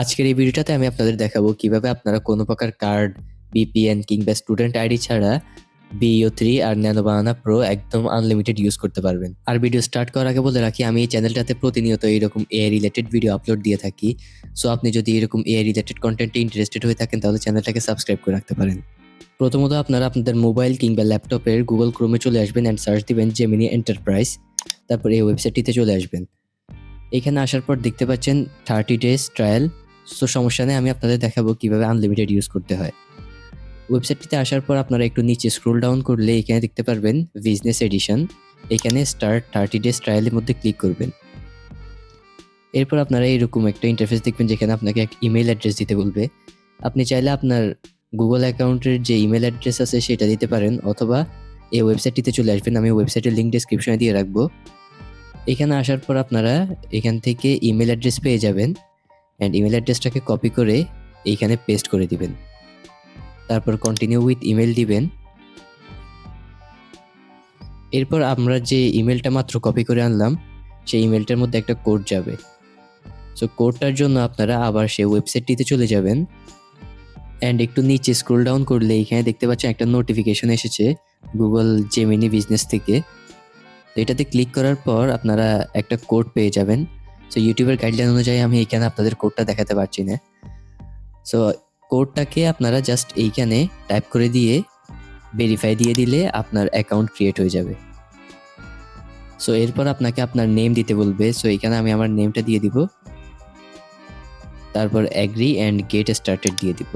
আজকের এই ভিডিওটাতে আমি আপনাদের দেখাবো কীভাবে আপনারা কোনো প্রকার কার্ড বিপিএন কিংবা স্টুডেন্ট আইডি ছাড়া বিও থ্রি আর ন্যানো বানানা প্রো একদম আনলিমিটেড ইউজ করতে পারবেন। আর ভিডিও স্টার্ট করার আগে বলে রাখি, আমি এই চ্যানেলটাতে প্রতিনিয়ত এরকম এ রিলেটেড ভিডিও আপলোড দিয়ে থাকি। সো আপনি যদি এরকম এ রিলেটেড কন্টেন্টে ইন্টারেস্টেড হয়ে থাকেন, তাহলে চ্যানেলটাকে সাবস্ক্রাইব করে রাখতে পারেন। প্রথমত আপনারা আপনাদের মোবাইল কিংবা ল্যাপটপের গুগল ক্রোমে চলে আসবেন অ্যান্ড সার্চ দিবেন জেমিনি এন্টারপ্রাইজ তারপর এই ওয়েবসাইটটিতে চলে আসবেন। এখানে আসার পর দেখতে পাচ্ছেন থার্টি ডেজ ট্রায়াল সো সমস্যা নেই, আমি আপনাদের দেখাবো কীভাবে আনলিমিটেড ইউজ করতে হয়। ওয়েবসাইটটিতে আসার পর আপনারা একটু নিচে স্ক্রোল ডাউন করলে এখানে দেখতে পারবেন বিজনেস এডিশন এখানে স্টার্ট থার্টি ডেজ ট্রায়ালের মধ্যে ক্লিক করবেন। এরপর আপনারা এরকম একটা ইন্টারফেস দেখবেন যেখানে আপনাকে এক ইমেল অ্যাড্রেস দিতে বলবে। আপনি চাইলে আপনার গুগল অ্যাকাউন্টের যে ইমেল অ্যাড্রেস আছে সেটা দিতে পারেন অথবা এই ওয়েবসাইটটিতে চলে আসবেন, আমি ওয়েবসাইটের লিঙ্ক ডিসক্রিপশনে দিয়ে রাখব। এখানে আসার পর আপনারা এখান থেকে ইমেল অ্যাড্রেস পেয়ে যাবেন। অ্যান্ড ইমেল অ্যাড্রেসটাকে কপি করে এইখানে পেস্ট করে দিবেন। তারপর কন্টিনিউ উইথ ইমেল দিবেন। এরপর আমরা যে ইমেলটা মাত্র কপি করে আনলাম, সেই ইমেলটার মধ্যে একটা কোড যাবে। সো কোডটার জন্য আপনারা আবার সেই ওয়েবসাইটটিতে চলে যাবেন। অ্যান্ড একটু নিচে স্ক্রোল ডাউন করলে এখানে দেখতে পাচ্ছেন একটা নোটিফিকেশন এসেছে গুগল জেমিনি বিজনেস থেকে। তো এটাতে ক্লিক করার পর আপনারা একটা কোড পেয়ে যাবেন। সো ইউটিউবের গাইডলাইন অনুযায়ী আমি এইখানে আপনাদের কোডটা দেখাতে পারছি না। সো কোডটাকে আপনারা জাস্ট এইখানে টাইপ করে দিয়ে ভেরিফাই দিয়ে দিলে আপনার অ্যাকাউন্ট ক্রিয়েট হয়ে যাবে। সো এরপর আপনাকে আপনার নেম দিতে বলবে। সো এখানে আমি আমার নেমটা দিয়ে দিব। তারপর অ্যাগ্রি অ্যান্ড গেট স্টার্টেড দিয়ে দিব।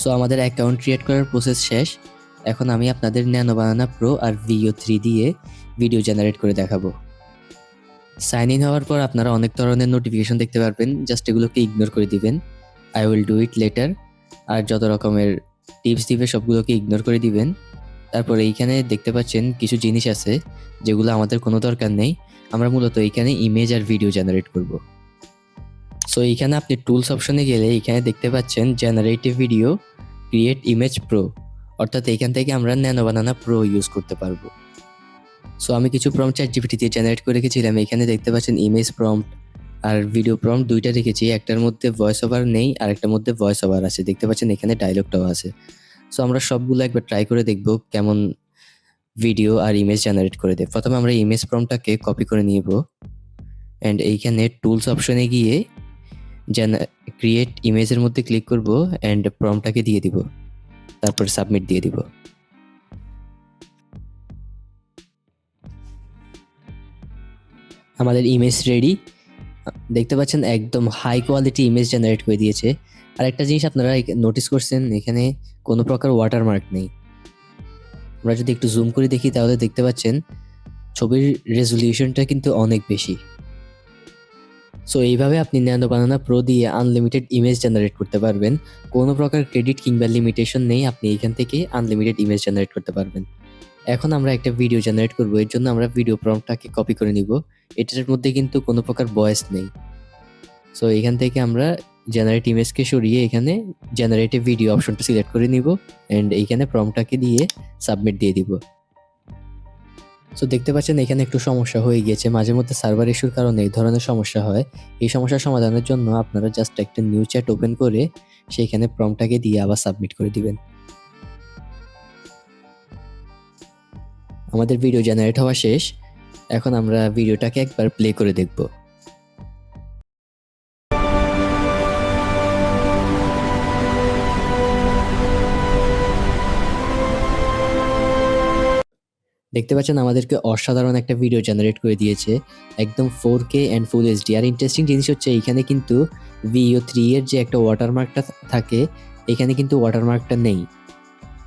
সো আমাদের অ্যাকাউন্ট ক্রিয়েট করার প্রসেস শেষ। এখন আমি আপনাদের ন্যানো বানানা প্রো আর ভিও থ্রি দিয়ে ভিডিও জেনারেট করে দেখাবো। সাইন ইন হওয়ার পর আপনারা অনেক ধরনের নোটিফিকেশন দেখতে পারবেন। জাস্ট এগুলোকে ইগনোর করে দিবেন। I will do it later আর যত রকমের টিপস দিবে, সবগুলোকে ইগনোর করে দিবেন। তারপর এইখানে দেখতে পাচ্ছেন কিছু জিনিস আছে, যেগুলো আমাদের কোনো দরকার নেই। আমরা মূলত এইখানে ইমেজ আর ভিডিও জেনারেট করব। সো এইখানে আপনি টুলস অপশনে গেলে এখানে দেখতে পাচ্ছেন generative video create image pro অর্থাৎ এইখান থেকে আমরা ন্যানো বানানা প্রো ইউজ করতে পারব। সো আমি কিছু প্রম্পট চ্যাট জিপিটি দিয়ে জেনারেট করে রেখেছিলাম। এখানে দেখতে পাচ্ছেন ইমেজ প্রম্পট আর ভিডিও প্রম্পট দুইটা রেখেছি। একটার মধ্যে ভয়েস ওভার নেই আর একটার মধ্যে ভয়েস ওভার আছে। দেখতে পাচ্ছেন এখানে ডায়লগটাও আছে। সো আমরা সবগুলো একবার ট্রাই করে দেখব কেমন ভিডিও আর ইমেজ জেনারেট করে দেয়। প্রথমে আমরা ইমেজ প্রম্পটটাকে কপি করে নিব। অ্যান্ড এইখানে টুলস অপশনে গিয়ে যেন ক্রিয়েট ইমেজের মধ্যে ক্লিক করব অ্যান্ড প্রম্পটটাকে দিয়ে দিব। তারপর সাবমিট দিয়ে দিব। আমাদের ইমেজ রেডি দেখতে পাচ্ছেন একদম হাই কোয়ালিটি ইমেজ জেনারেট করে দিয়েছে। আর একটা জিনিস আপনারা নোটিস করছেন, এখানে কোনো প্রকার ওয়াটারমার্ক নেই। আমরা যদি একটু জুম করে দেখি, তাহলে দেখতে পাচ্ছেন ছবির রেজলিউশনটা কিন্তু অনেক বেশি। সো এইভাবে আপনি ন্যানো বানানা প্রো দিয়ে আনলিমিটেড ইমেজ জেনারেট করতে পারবেন। কোনো প্রকার ক্রেডিট কিংবা লিমিটেশন নেই, আপনি এখান থেকে আনলিমিটেড ইমেজ জেনারেট করতে পারবেন। এখন আমরা একটা ভিডিও জেনারেট করব, এর জন্য আমরা ভিডিও প্রম্পটটাকে কপি করে নিব। এটার মধ্যে কিন্তু কোনো প্রকার ভয়েস নেই। সো এখান থেকে আমরা জেনারেট ইমেজকে সরিয়ে এখানে জেনারেটিভ ভিডিও অপশনটা সিলেক্ট করে নিব অ্যান্ড এইখানে প্রম্পটটাকে দিয়ে সাবমিট দিয়ে দিব। সো দেখতে পাচ্ছেন এখানে একটু সমস্যা হয়ে গিয়েছে। মাঝে মধ্যে সার্ভার ইস্যুর কারণে এই ধরনের সমস্যা হয়। এই সমস্যার সমাধানের জন্য আপনারা জাস্ট একটা নিউ চ্যাট ওপেন করে সেইখানে প্রম্পটটাকে দিয়ে আবার সাবমিট করে দিবেন। আমাদের ভিডিও জেনারেট হওয়া শেষ। এখন আমরা ভিডিওটাকে একবার প্লে করে দেখব। দেখতে পাচ্ছেন, আমাদেরকে অসাধারণ একটা ভিডিও জেনারেট করে দিয়েছে। একদম four K and full HD R interesting জিনিস হচ্ছে এইখানে কিন্তু ভিও থ্রি এর যে একটা ওয়াটারমার্কটা থাকে, এখানে কিন্তু ওয়াটারমার্কটা নেই।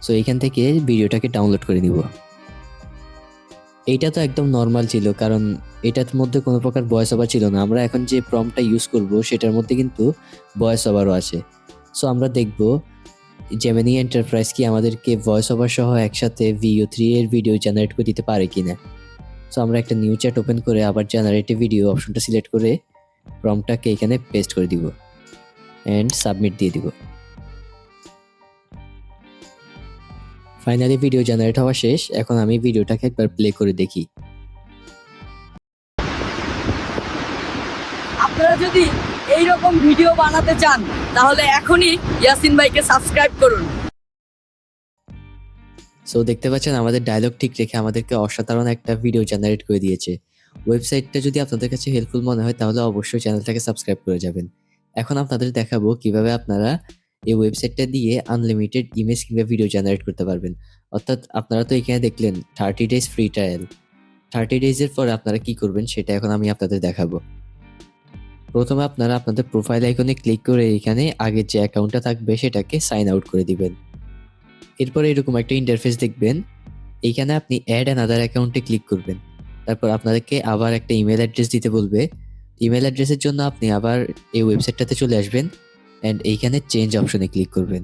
সো এখান থেকে ভিডিওটাকে ডাউনলোড করে নিব। এইটা তো একদম নর্মাল ছিল, কারণ এটার মধ্যে কোনো প্রকার ভয়েস ওভার ছিল না। আমরা এখন যে প্রমটা ইউজ করব, সেটার মধ্যে কিন্তু ভয়েস ওভারও আছে। সো আমরা দেখব জেমিনি এন্টারপ্রাইজ কি আমাদেরকে ভয়েস ওভার সহ একসাথে ভিও থ্রি এর ভিডিও জেনারেট করে দিতে পারে কিনা। সো আমরা একটা নিউ চ্যাট ওপেন করে আবার জেনারেটিভ ভিডিও অপশনটা সিলেক্ট করে প্রমটাকে এখানে পেস্ট করে দিব। অ্যান্ড সাবমিট দিয়ে দিব। ফাইনালি ভিডিও জেনারেট হওয়া শেষ। এখন আমি ভিডিওটাকে একবার প্লে করে দেখি। আপনারা যদি এই রকম ভিডিও বানাতে চান তাহলে এখনই ইয়াসিন ভাইকে সাবস্ক্রাইব করুন। সো দেখতে পাচ্ছেন আমাদের ডায়লগ ঠিক রেখে আমাদেরকে অসাধারণ একটা ভিডিও জেনারেট করে দিয়েছে। ওয়েবসাইটটা যদি আপনাদের কাছে হেল্পফুল মনে হয় তাহলে অবশ্যই চ্যানেলটাকে সাবস্ক্রাইব করে যাবেন। এখন আপনাদের দেখাবো কীভাবে আপনারা এই ওয়েবসাইটটা দিয়ে আনলিমিটেড ইমেজ কিংবা ভিডিও জেনারেট করতে পারবেন। অর্থাৎ আপনারা তো এখানে দেখলেন thirty days free trial thirty ডেজের পরে আপনারা কি করবেন, সেটা এখন আমি আপনাদের দেখাবো। প্রথমে আপনারা আপনাদের প্রোফাইল আইকনে ক্লিক করে এখানে আগের যে অ্যাকাউন্টটা থাকবে, সেটাকে সাইন আউট করে দিবেন। এরপর এরকম একটা ইন্টারফেস দেখবেন। এইখানে আপনি অ্যাড অ্যানাদার অ্যাকাউন্টে ক্লিক করবেন। তারপর আপনাদেরকে আবার একটা ইমেল অ্যাড্রেস দিতে বলবে। ইমেল অ্যাড্রেসের জন্য আপনি আবার এই ওয়েবসাইটটাতে চলে আসবেন। অ্যান্ড এইখানে চেঞ্জ অপশনে ক্লিক করবেন।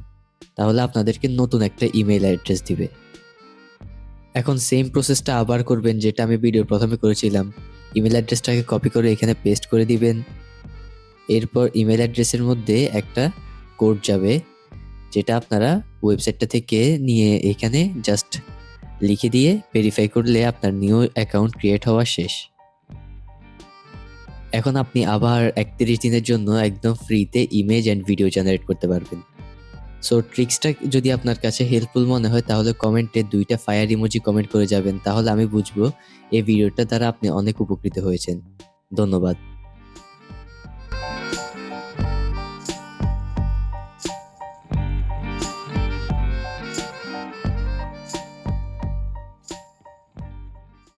তাহলে আপনাদেরকে নতুন একটা ইমেল অ্যাড্রেস দিবে। এখন সেম প্রসেসটা আবার করবেন যেটা আমি ভিডিওর প্রথমে করেছিলাম। ইমেল অ্যাড্রেসটাকে কপি করে এখানে পেস্ট করে দিবেন। এরপর ইমেল অ্যাড্রেসের মধ্যে একটা কোড যাবে, যেটা আপনারা ওয়েবসাইটটা থেকে নিয়ে এখানে জাস্ট লিখে দিয়ে ভেরিফাই করলে আপনার নিউ অ্যাকাউন্ট ক্রিয়েট হওয়া শেষ। এখন আপনি আবার একত্রিশ দিনের জন্য একদম ফ্রিতে ইমেজ অ্যান্ড ভিডিও জেনারেট করতে পারবেন। সো ট্রিক্সটা যদি আপনার কাছে হেল্পফুল মনে হয়, তাহলে কমেন্টে দুইটা ফায়ার ইমোজি কমেন্ট করে যাবেন। তাহলে আমি বুঝব, এই ভিডিওটা দ্বারা আপনি অনেক উপকৃত হয়েছেন। ধন্যবাদ।